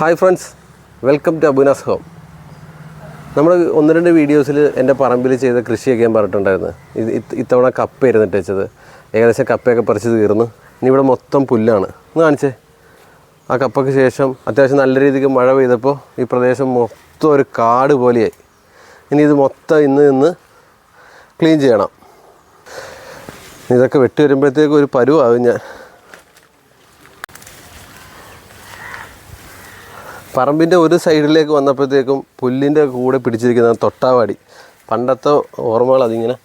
Hi friends welcome to Abunas home. നമ്മൾ ഒന്ന് രണ്ട് വീഡിയോസിൽ എന്റെ പറമ്പിൽ ചെയ്ത കൃഷിയൊക്കെ ഞാൻ പറഞ്ഞിട്ടുണ്ടായിരുന്നു. ഇത് ഇത് ഇത്തവണ കപ്പ ഇരുന്നിട്ട് വെച്ചത്. ഏകദേശം കപ്പയൊക്കെ പറിച്ച് തീർന്നു. ഇനി ഇവിടെ മൊത്തം പുല്ലാണ്. ഒന്ന് കാണിച്ചേ. ആ കപ്പയ്ക്ക് ശേഷം അത്യാവശ്യം നല്ല രീതിക്ക് മഴ പെയ്തപ്പോൾ ഈ പ്രദേശം മൊത്തം ഒരു കാട് പോലെയായി. ഇനി ഇത് മൊത്തം ഇന്ന് ഇന്ന് ക്ലീൻ ചെയ്യണം. ഇതൊക്കെ വെട്ടി വരുമ്പോഴത്തേക്കും ഒരു പരുവാകും ഞാൻ. പറമ്പിന്റെ ഒരു സൈഡിലേക്ക് വന്നപ്പോഴത്തേക്കും പുല്ലിന്റെ കൂടെ പിടിച്ചിരിക്കുന്ന തൊട്ടാവാടി. പണ്ടത്തെ ഓർമ്മകൾ അതിങ്ങനെ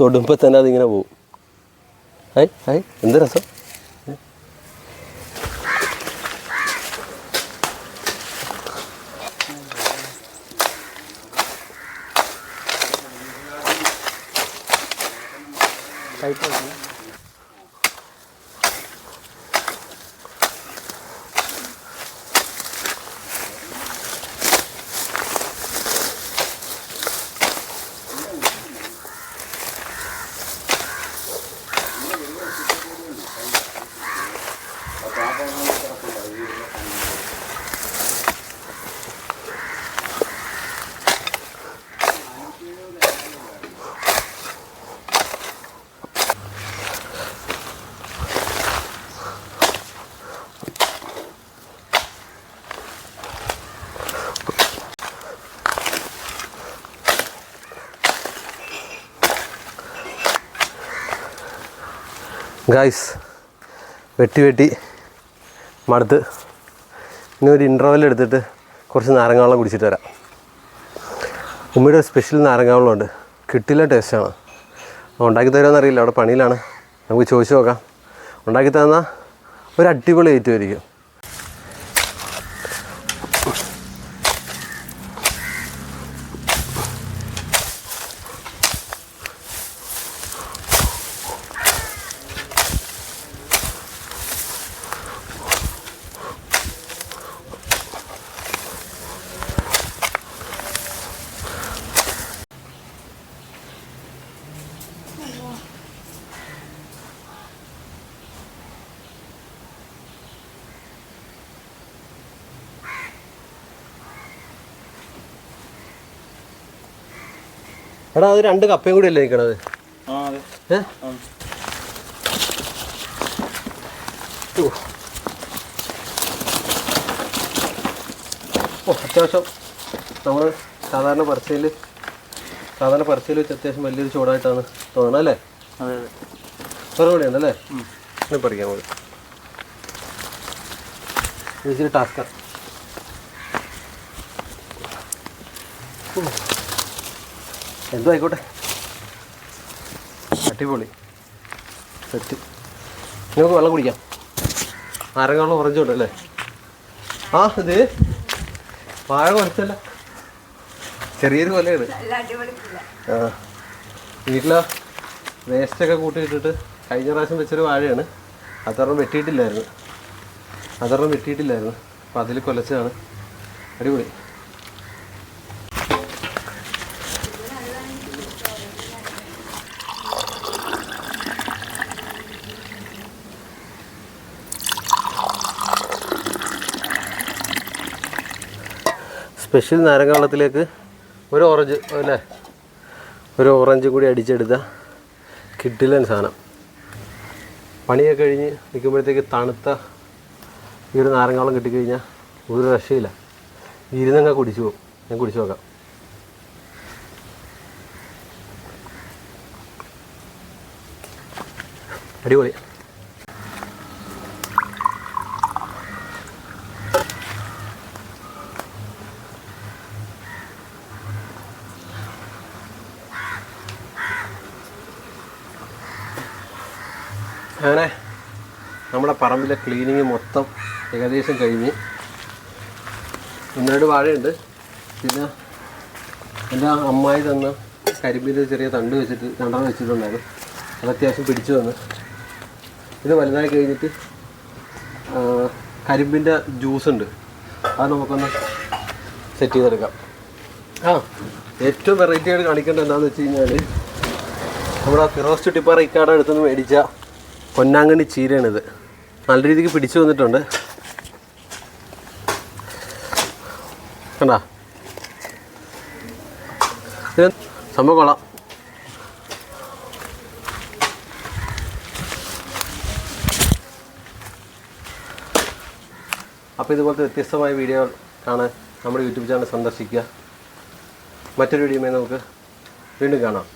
തൊടുമ്പോൾ തന്നെ അതിങ്ങനെ പോവും. ഹായ് ഹായ് എന്ത് രസം? ഗായ്സ് വെട്ടി വെട്ടി മടുത്ത് ഇനി ഒരു ഇന്റർവെൽ എടുത്തിട്ട് കുറച്ച് നാരങ്ങാവെള്ളം കുടിച്ചിട്ട് വരാം. ഉമ്മയുടെ സ്പെഷ്യൽ നാരങ്ങാവെള്ളമുണ്ട്. കിട്ടില്ല ടേസ്റ്റാണ് ഉണ്ടാക്കി തരുമെന്ന് അറിയില്ല. അവിടെ പണിയിലാണ്. നമുക്ക് ചോദിച്ചു നോക്കാം. ഉണ്ടാക്കി തന്നാൽ ഒരു അടിപൊളി ഐറ്റം എടാ അത് രണ്ട് കപ്പയും കൂടി അല്ലേ നിൽക്കണത്. ഓ. അത്യാവശ്യം നമ്മൾ സാധാരണ പറിച്ചയിൽ സാധാരണ പറിച്ചയിൽ വെച്ച് അത്യാവശ്യം വലിയൊരു ചൂടായിട്ടാണ് തോന്നണം അല്ലേ? അതെ അതെ. ഉണ്ടല്ലേ ഇനി പറിക്കാൻ പോലും ഇച്ചിരി ടാസ്ക്കാണ് എന്തോ ആയിക്കോട്ടെ അടിപൊളി. സെറ്റ്. നമുക്ക് വെള്ളം കുടിക്കാം. നാരങ്ങാവെള്ളം ഓറഞ്ചും ഉണ്ടല്ലേ ആ ഇത് വാഴ കുറച്ചല്ല. ചെറിയൊരു കൊലയാണ്. ആ. വീട്ടിലെ വേസ്റ്റൊക്കെ കൂട്ടിയിട്ടിട്ട് കഴിഞ്ഞ പ്രാവശ്യം വെച്ചൊരു വാഴയാണ്. അതറം വെട്ടിയിട്ടില്ലായിരുന്നു. അതറം വെട്ടിയിട്ടില്ലായിരുന്നു. അപ്പം അതിൽ കൊലച്ചതാണ്. അടിപൊളി. സ്പെഷ്യൽ നാരങ്ങ വെള്ളത്തിലേക്ക് ഒരു ഓറഞ്ച് അല്ലേ? ഒരു ഓറഞ്ച് കൂടി അടിച്ചെടുത്ത കിട്ടില്ല സാധനം. പണിയൊക്കെ കഴിഞ്ഞ് നിൽക്കുമ്പോഴത്തേക്ക് തണുത്ത ഈ ഒരു നാരങ്ങ വെള്ളം കിട്ടിക്കഴിഞ്ഞാൽ ഒരു രക്ഷയില്ല. ഇരുന്നങ്ങ കുടിച്ചു പോകും. ഞാൻ കുടിച്ചു നോക്കാം. അടിപൊളി. അങ്ങനെ നമ്മുടെ പറമ്പിലെ ക്ലീനിങ് മൊത്തം ഏകദേശം കഴിഞ്ഞ് ഒന്നരണ്ട് വാഴയുണ്ട്. പിന്നെ എന്റെ അമ്മായി തന്ന കരിമ്പിന്റെ ചെറിയ തണ്ട് വെച്ചിട്ട് രണ്ടെണ്ണം വെച്ചിട്ടുണ്ടായിരുന്നു. അത് അത്യാവശ്യം പിടിച്ചു വന്ന് ഇത് വലുതായി കഴിഞ്ഞിട്ട് കരിമ്പിന്റെ ജ്യൂസ് ഉണ്ട്. അത് നമുക്കൊന്ന് സെറ്റ് ചെയ്തെടുക്കാം. ആ ഏറ്റവും വെറൈറ്റി ആയിട്ട് കാണിക്കേണ്ടത് എന്താണെന്ന് വെച്ച് കഴിഞ്ഞാൽ നമ്മുടെ ഫിറോസ് ചുട്ടിപ്പാറ ഇക്കാടെ അടുത്തുനിന്ന് മേടിച്ച പൊന്നാങ്കണ്ണി ചീരയാണിത്. നല്ല രീതിക്ക് പിടിച്ചു വന്നിട്ടുണ്ട്. കണ്ടാ? സംഭവം കൊള്ളാം. അപ്പോൾ ഇതുപോലത്തെ വ്യത്യസ്തമായ വീഡിയോ കാണാൻ നമ്മുടെ യൂട്യൂബ് ചാനൽ സന്ദർശിക്കുക. മറ്റൊരു വീഡിയോയുമായി നമുക്ക് വീണ്ടും കാണാം.